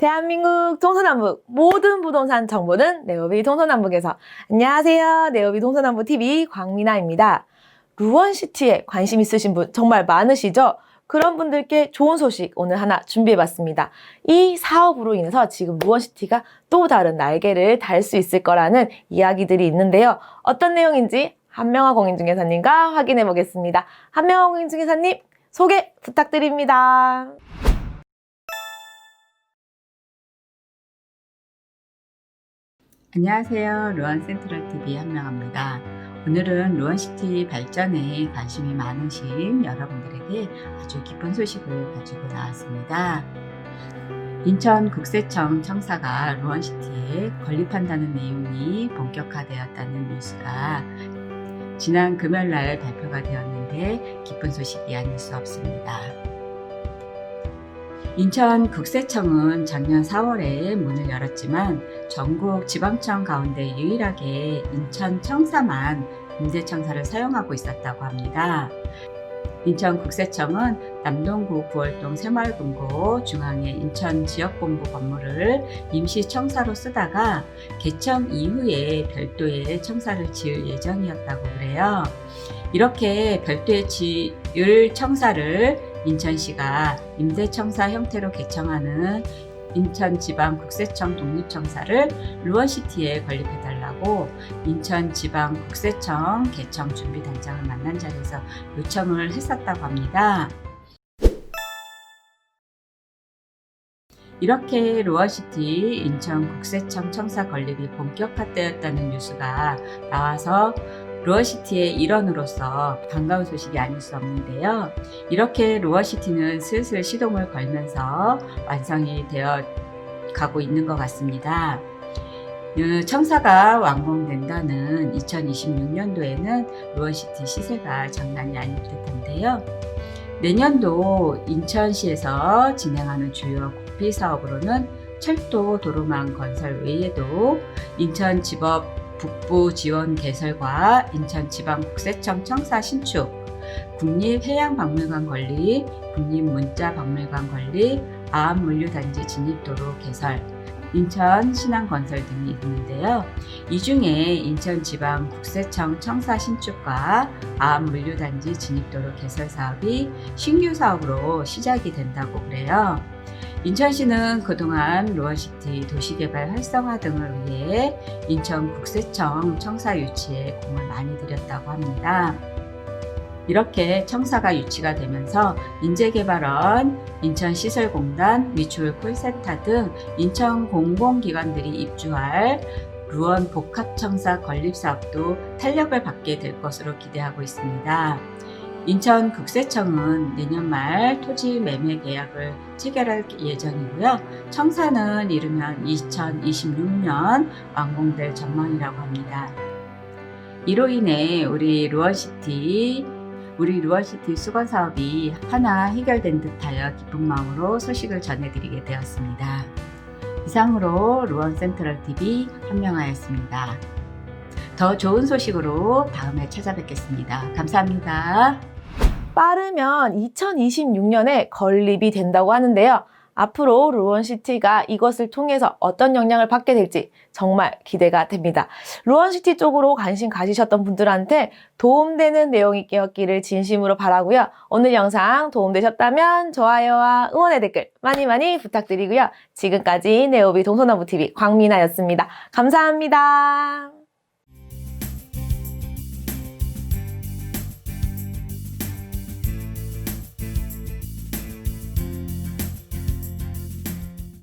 대한민국 동서남북 모든 부동산 정보는 네오비 동서남북에서 안녕하세요. 네오비 동서남북 TV 광미나입니다. 루원시티에 관심 있으신 분 정말 많으시죠? 그런 분들께 좋은 소식 오늘 하나 준비해봤습니다. 이 사업으로 인해서 지금 루원시티가 또 다른 날개를 달 수 있을 거라는 이야기들이 있는데요. 어떤 내용인지 한명화 공인중개사님과 확인해 보겠습니다. 한명화 공인중개사님 소개 부탁드립니다. 안녕하세요. 루안 센트럴 TV 한명합니다. 오늘은 루안시티 발전에 관심이 많으신 여러분들에게 아주 기쁜 소식을 가지고 나왔습니다. 인천국세청 청사가 루안시티에 건립한다는 내용이 본격화되었다는 뉴스가 지난 금요일 날 발표가 되었는데 기쁜 소식이 아닐 수 없습니다. 인천 국세청은 작년 4월에 문을 열었지만 전국 지방청 가운데 유일하게 인천 청사만 임대청사를 사용하고 있었다고 합니다. 인천 국세청은 남동구 구월동 새마을금고 중앙의 인천 지역본부 건물을 임시 청사로 쓰다가 개청 이후에 별도의 청사를 지을 예정이었다고 그래요. 이렇게 별도의 지을 청사를 인천시가 임대청사 형태로 개청하는 인천지방국세청 독립청사를 루원시티에 건립해달라고 인천지방국세청 개청 준비단장을 만난 자리에서 요청을 했었다고 합니다. 이렇게 루어시티 인천국세청 청사 건립이 본격화되었다는 뉴스가 나와서 루어시티의 일원으로서 반가운 소식이 아닐 수 없는데요. 이렇게 루어시티는 슬슬 시동을 걸면서 완성이 되어 가고 있는 것 같습니다. 그 청사가 완공된다는 2026년도에는 루어시티 시세가 장난이 아닐 듯한데요. 내년도 인천시에서 진행하는 주요 국비 사업으로는 철도 도로망 건설 외에도 인천지법 북부 지원 개설과 인천지방국세청 청사 신축, 국립해양박물관 건립, 국립문자박물관 건립, 아암물류단지 진입도로 개설, 인천 신항건설 등이 있는데요. 이 중에 인천지방국세청 청사 신축과 아암물류단지 진입도로 개설 사업이 신규 사업으로 시작이 된다고 그래요. 인천시는 그동안 로어시티 도시개발 활성화 등을 위해 인천국세청 청사 유치에 공을 많이 들였다고 합니다. 이렇게 청사가 유치가 되면서 인재개발원, 인천시설공단, 미추홀 콜센터 등 인천 공공기관들이 입주할 루원 복합청사 건립 사업도 탄력을 받게 될 것으로 기대하고 있습니다. 인천국세청은 내년 말 토지 매매 계약을 체결할 예정이고요. 청사는 이르면 2026년 완공될 전망이라고 합니다. 이로 인해 우리 루어시티 우리 루어시티 수건 사업이 하나 해결된 듯하여 기쁜 마음으로 소식을 전해드리게 되었습니다. 이상으로 루원 센트럴 TV 한명하였습니다. 더 좋은 소식으로 다음에 찾아뵙겠습니다. 감사합니다. 빠르면 2026년에 건립이 된다고 하는데요. 앞으로 루원시티가 이것을 통해서 어떤 영향을 받게 될지 정말 기대가 됩니다. 루원시티 쪽으로 관심 가지셨던 분들한테 도움되는 내용이 끼었기를 진심으로 바라고요. 오늘 영상 도움되셨다면 좋아요와 응원의 댓글 많이 많이 부탁드리고요. 지금까지 네오비 동서나무TV 광미나였습니다. 감사합니다.